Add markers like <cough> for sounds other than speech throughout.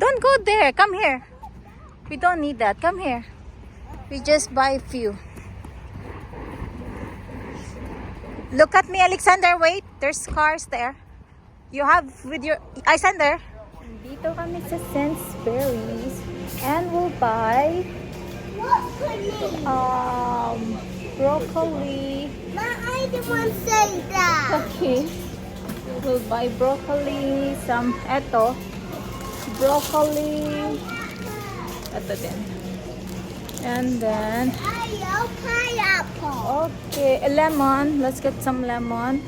Don't go there. Come here. We don't need that. Come here. We just buy a few. Look at me, Alexander. Wait. There's cars there. You have with your... Alexander. Dito kami sa Sainsbury's. And we'll buy What um, broccoli. Ma, I didn't want to say that. Okay. We'll buy broccoli, some, eto, broccoli, eto din. And then, pineapple. okay, lemon. Let's get some lemon.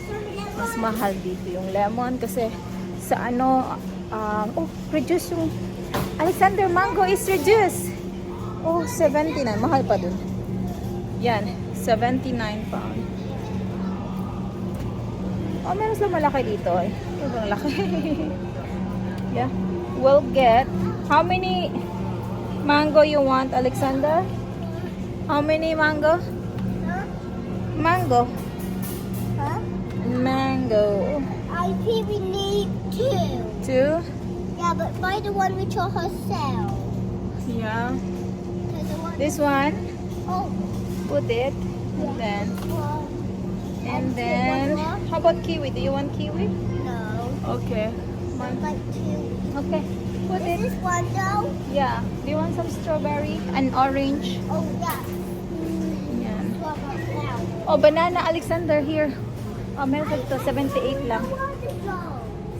Mas mahal dito yung lemon kasi sa ano, um, oh, reduce yung, Alexander, mango is reduced. Oh, 79. Mahal pa dun. Yan, 79 pound. Oh, meron sila malaki dito eh. Sobrang laki. <laughs> yeah. We'll get, how many mango you want, Alexander? How many mango? Huh? Mango. Huh? Mango. I think we need two. Two? Yeah, but buy the one with your herself. Yeah. one- This one, Oh, put it. And then, and then, how about kiwi? Do you want kiwi? no. Okay. I'd like two. Okay. Put Is it. this one though? Yeah. Do you want some strawberry? and orange? Oh, yeah. Yan. Oh, banana Alexander here. Oh, meron pa dito. 78 lang. I want to go.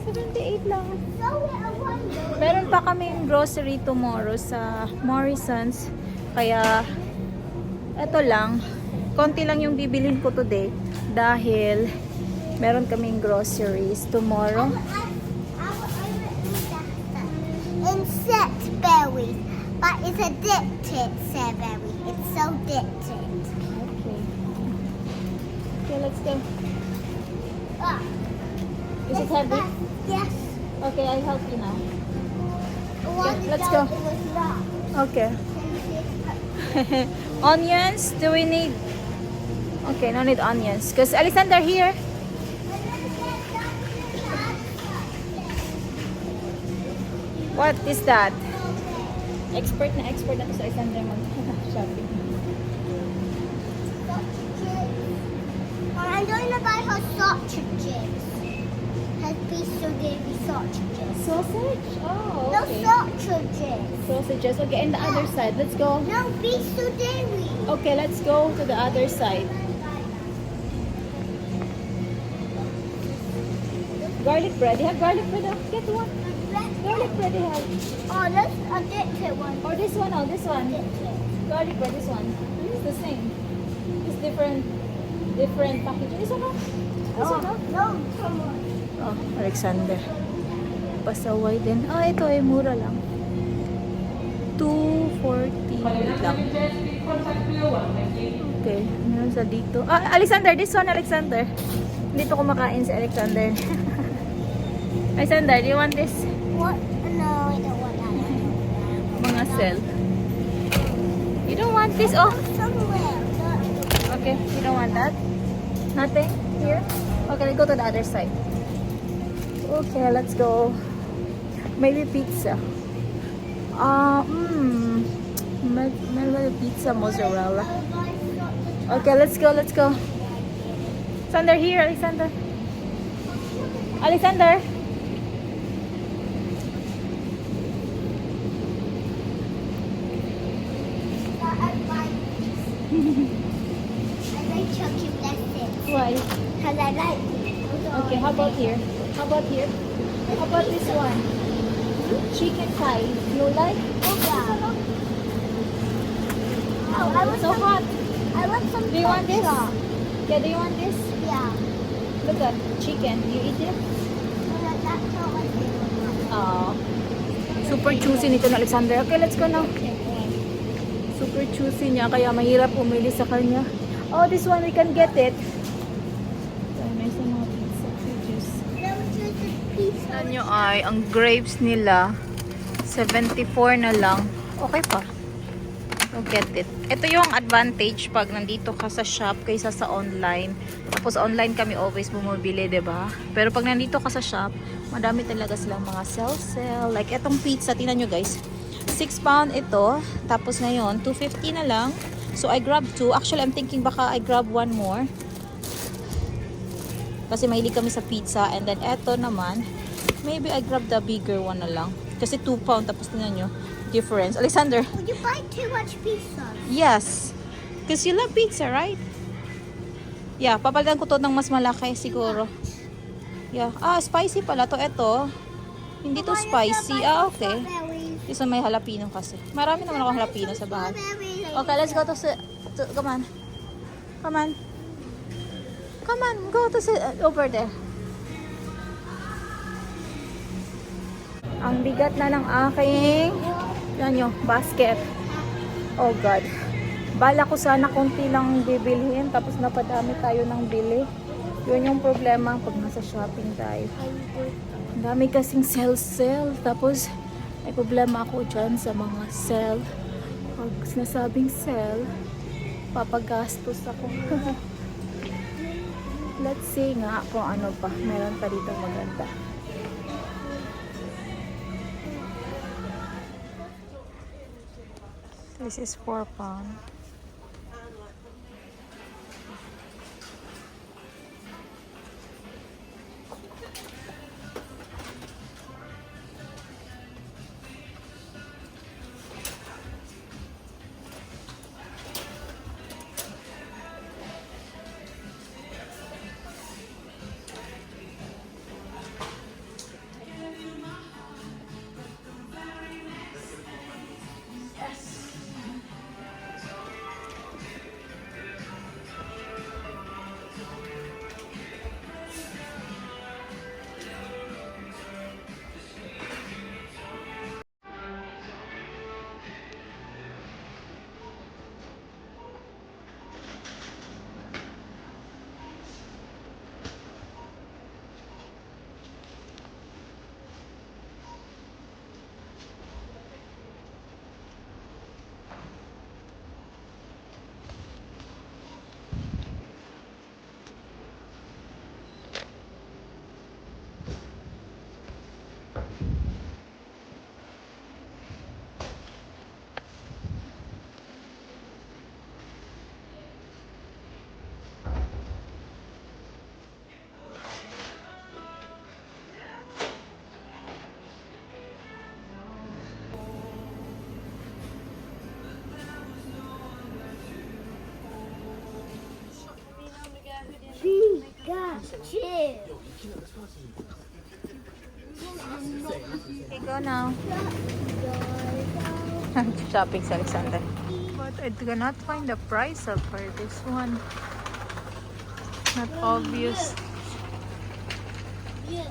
78 lang. Meron pa kaming grocery tomorrow sa Morrison's. Kaya, eto lang. Konti lang yung bibilin ko today. Dahil, meron kaming groceries tomorrow. Insect berry, but it's addicted, berry. It's so addicted. Okay. Okay, let's go. Ah, Is it heavy? Yes. Okay, I'll help you now. One let's go. It was not. Okay. <laughs> onions, do we need? Okay, no need onions. Because Alexander here. What is that? Expert na expert na to sa Alexander <laughs> mag-shopping. I'm going to buy her sausages. Her piece of baby sausages. Sausage? Oh, No sausages. Sausages. Okay, and the other side. Let's go. No beef to dairy. Okay, let's go to the other side. Garlic bread. You have garlic bread? Get one. Garlic bread you have. Oh, that's addicted one. Or this one, oh, this one. Garlic bread, this one. It's the same. It's different, different packaging. This one, oh. This Oh, one, oh. no, come on. Oh, Alexander. Pasaway din. Ah, ito ay mura lang. 240 lang. Okay, meron sa dito. Ah, Alexander, this one, Alexander. Dito kumakain si Alexander. <laughs> Alexander, do you want this? What? No, I don't want that. Mga cell. You don't want this? Oh, okay. You don't want that? Nothing? Here? Okay, let's go to the other side. Okay, let's go. Maybe pizza. Ah, mm, may- maybe pizza mozzarella. Okay, let's go, let's go. Alexander here, Alexander. Alexander. I like Blessings. Why? Because I like Okay, how about here? How about here? How about this one? Chicken pie. You like? Oh, yeah. Oh, I want So some, hot. I want some Do you want this? Yeah, do you want this? Yeah. Look at chicken. You eat it? Oh. Super choosy nito na Alexander. Okay, let's go now. Super choosy niya, kaya mahirap umili sa kanya. Oh, this one, we can get it. Ano nyo ay, ang grapes nila, 74 na lang. Okay pa. So, get it. ito yung advantage pag nandito ka sa shop kaysa sa online. Tapos online kami always bumibili, ba? Pero pag nandito ka sa shop, madami talaga silang mga sell-sell. Like etong pizza, tingnan nyo guys. 6 pound ito. Tapos ngayon, 250 na lang. So I grab two. Actually, I'm thinking baka I grab one more. Kasi mahilig kami sa pizza. And then eto naman, maybe I grab the bigger one na lang. Kasi 2 pound. Tapos tingnan nyo, difference. Alexander, Will you buy too much pizza? Yes. Because you love pizza, right? Yeah, papalitan ko to ng mas malaki siguro. Yeah. Ah, spicy pala to. Ito. Hindi to spicy. Ah, okay. This one may jalapeno kasi. Marami naman ako jalapeno sa bahay. Okay, let's go to, si- to come on. Come on. Come on, go to uh, over there. Ang bigat na ng aking yan nyo, basket. Oh God. Bala ko sana konti lang bibilhin tapos napadami tayo ng bili. Yun yung problema pag nasa shopping tayo. Ang dami kasing sell-sell. Tapos, may problema ako dyan sa mga sell. Pag sinasabing sell, papagastos ako. <laughs> Let's see nga kung ano pa. Meron pa dito maganda. This is 4 pound. Okay, now. <laughs> Shopping sa Alexander. But I cannot find the price of her. This one. Not obvious. Yeah.